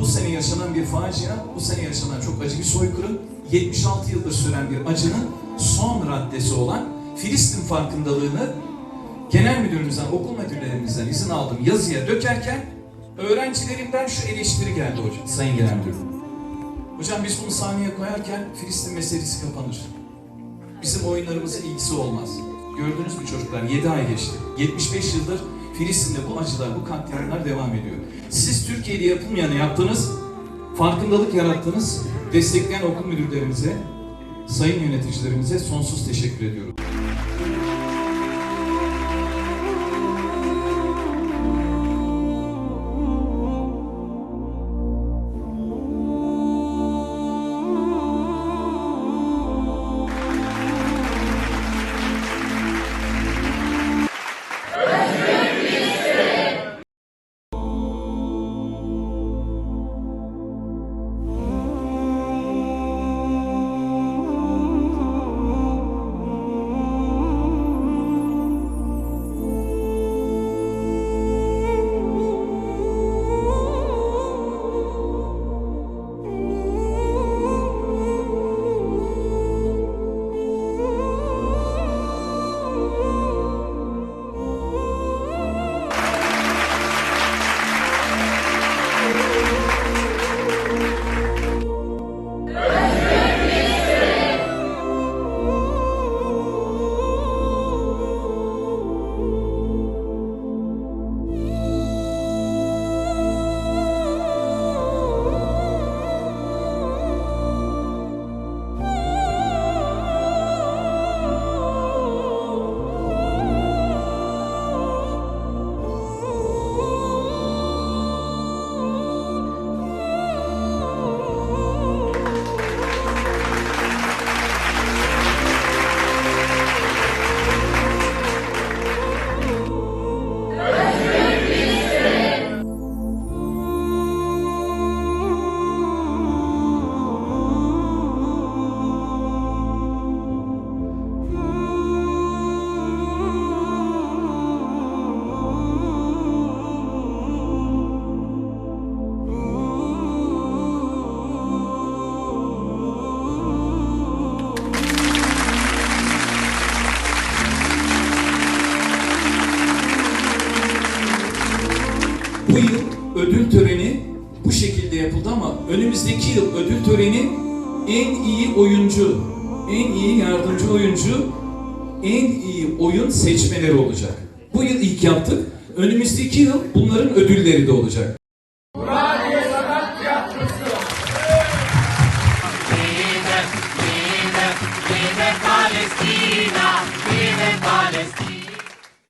Bu sene yaşanan bir facia, bu sene yaşanan çok acı bir soykırım, 76 yıldır süren bir acının son raddesi olan Filistin farkındalığını genel müdürümüzden, okul müdürlerimizden izin aldım yazıya dökerken öğrencilerimden şu eleştiri geldi hocam, sayın genel müdürüm. Hocam biz bunu sahneye koyarken Filistin meselesi kapanır. Bizim oyunlarımıza ilgisi olmaz. Gördünüz mü çocuklar 7 ay geçti. 75 yıldır Filistin'de bu acılar, bu katliamlar devam ediyor. Siz Türkiye'de yapılmayanı yaptınız, farkındalık yarattınız, destekleyen okul müdürlerimize, sayın yöneticilerimize sonsuz teşekkür ediyorum. Bu yıl ödül töreni bu şekilde yapıldı ama önümüzdeki yıl ödül töreni en iyi oyuncu, en iyi yardımcı oyuncu, en iyi oyun seçmeleri olacak. Bu yıl ilk yaptık. Önümüzdeki yıl bunların ödülleri de olacak.